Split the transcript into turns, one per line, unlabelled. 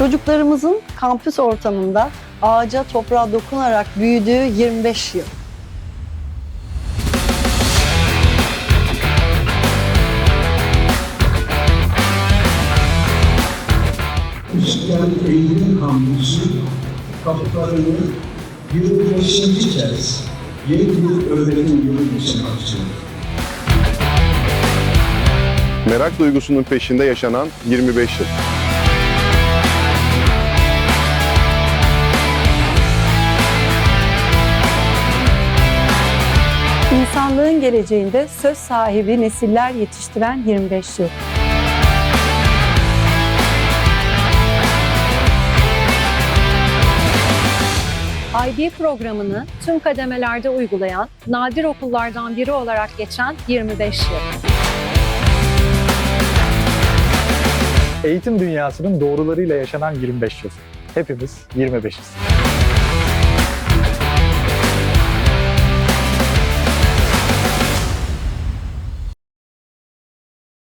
Çocuklarımızın kampüs ortamında ağaca, toprağa dokunarak büyüdüğü 25 yıl.
Üsküdar Eğitim Kampüsü kapılarını 25. kez yeni bir öğretim yılı için açıyor.
Merak duygusunun peşinde yaşanan 25 yıl.
İnsanlığın geleceğinde söz sahibi nesiller yetiştiren 25 yıl.
IB programını tüm kademelerde uygulayan nadir okullardan biri olarak geçen 25 yıl.
Eğitim dünyasının doğrularıyla yaşanan 25 yıl. Hepimiz 25'iz.